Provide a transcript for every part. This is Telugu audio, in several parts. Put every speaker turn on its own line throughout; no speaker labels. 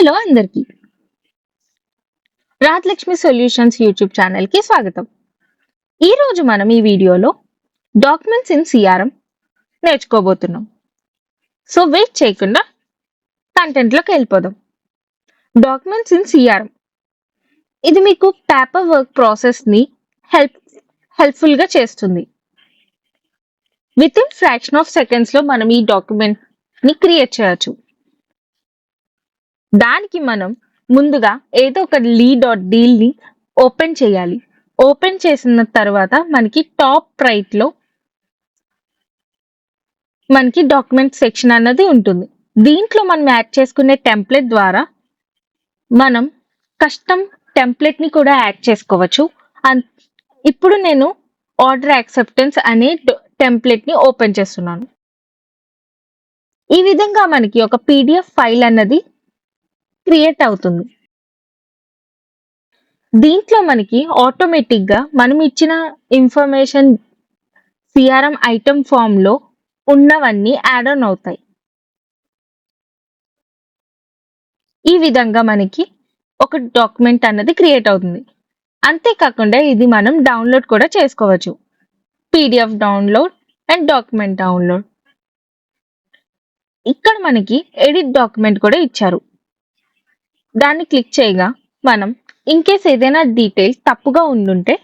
హలో అందరికీ. రాజలక్ష్మి సొల్యూషన్స్ యూట్యూబ్ ఛానల్కి స్వాగతం. ఈ రోజు మనం ఈ వీడియోలో డాక్యుమెంట్స్ ఇన్ సిఆర్ఎం నేర్చుకోబోతున్నాం. సో వెయిట్ చేయకుండా కంటెంట్లోకి వెళ్ళిపోదాం. Documents in CRM. ఇది మీకు పేపర్ వర్క్ ప్రాసెస్ని హెల్ప్ హెల్ప్ఫుల్గా చేస్తుంది. విత్ ఇన్ ఫ్రాక్షన్ ఆఫ్ సెకండ్స్లో మనం ఈ డాక్యుమెంట్ని క్రియేట్ చేయొచ్చు. దానికి మనం ముందుగా ఏదో ఒక లీ డాట్ డీల్ని ఓపెన్ చేయాలి. ఓపెన్ చేసిన తర్వాత మనకి టాప్ రైట్లో మనకి డాక్యుమెంట్ సెక్షన్ అన్నది ఉంటుంది. దీంట్లో మనం యాడ్ చేసుకునే టెంప్లెట్ ద్వారా మనం కస్టమ్ టెంప్లెట్ని కూడా యాడ్ చేసుకోవచ్చు. అన్- ఇప్పుడు నేను ఆర్డర్ యాక్సెప్టెన్స్ అనే టెంప్లెట్ని ఓపెన్ చేస్తున్నాను. ఈ విధంగా మనకి ఒక పీడిఎఫ్ ఫైల్ అన్నది క్రియేట్ అవుతుంది. దీంట్లో మనకి ఆటోమేటిక్గా మనం ఇచ్చిన ఇన్ఫర్మేషన్ సిఆర్ఎం ఐటమ్ ఫామ్లో ఉన్నవన్నీ యాడ్ ఆన్ అవుతాయి. ఈ విధంగా మనకి ఒక డాక్యుమెంట్ అన్నది క్రియేట్ అవుతుంది. అంతేకాకుండా ఇది మనం డౌన్లోడ్ కూడా చేసుకోవచ్చు. PDF download and document download. ఇక్కడ మనకి ఎడిట్ డాక్యుమెంట్ కూడా ఇచ్చారు. దాన్ని క్లిక్ చేయగా మనం ఇన్ కేస్ ఏదైనా డీటెయిల్ తప్పుగా ఉండుంటే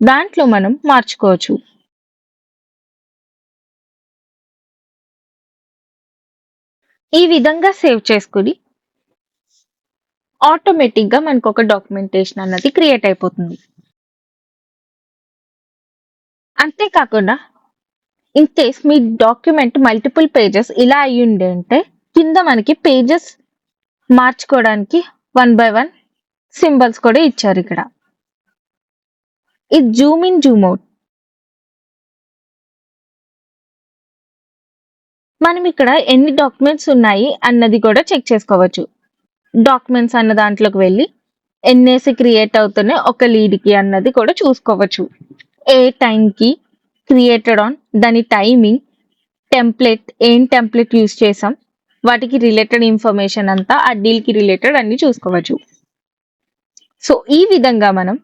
దాంట్లో మనం మార్చుకోవచ్చు. ఈ విధంగా సేవ్ చేసుకుని ఆటోమేటిక్గా మనకు ఒక డాక్యుమెంటేషన్ అన్నది క్రియేట్ అయిపోతుంది. అంతేకాకుండా ఇన్ కేస్ మీ డాక్యుమెంట్ మల్టిపుల్ పేజెస్ ఇలా అయ్యుండే అంటే కింద మనకి పేజెస్ మార్చుకోవడానికి వన్ బై వన్ సింబల్స్ కూడా ఇచ్చారు ఇక్కడ. ఇది జూమ్ ఇన్ జూమ్ అవుట్. మనం ఇక్కడ ఎన్ని డాక్యుమెంట్స్ ఉన్నాయి అన్నది కూడా చెక్ చేసుకోవచ్చు. డాక్యుమెంట్స్ అన్న దాంట్లోకి వెళ్ళి ఎన్నేసి క్రియేట్ అవుతున్నాయి ఒక లీడ్కి కి అన్నది కూడా చూసుకోవచ్చు. ఏ టైంకి కి క్రియేటెడ్ ఆన్ దాని టైమింగ్ టెంప్లెట్ ఏం టెంప్లెట్ యూస్ చేసాం వాటికి రిలేటెడ్ ఇన్ఫర్మేషన్ అంతా ఆ డీల్కి రిలేటెడ్ అన్ని చూసుకోవచ్చు. సో ఈ విధంగా మనం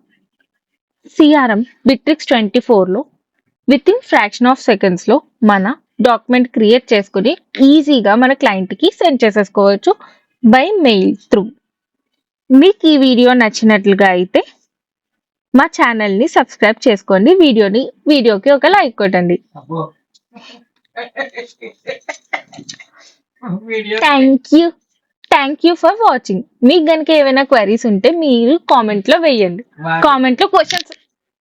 సిఆర్ఎం బిట్రిక్స్ ట్వంటీ ఫోర్లో విత్ ఇన్ ఫ్రాక్షన్ ఆఫ్ సెకండ్స్లో మన డాక్యుమెంట్ క్రియేట్ చేసుకుని ఈజీగా మన క్లయింట్కి సెండ్ చేసేసుకోవచ్చు బై మెయిల్ త్రూ మీకు ఈ వీడియో నచ్చినట్లుగా అయితే మా ఛానల్ని సబ్స్క్రైబ్ చేసుకోండి. వీడియోని వీడియోకి ఒక లైక్ కొట్టండి. Thank you thank you for watching మీకు గనుక ఏమైనా క్వైరీస్ ఉంటే మీరు కామెంట్లో వేయండి. కామెంట్లో క్వశ్చన్స్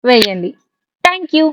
వేయండి. Thank you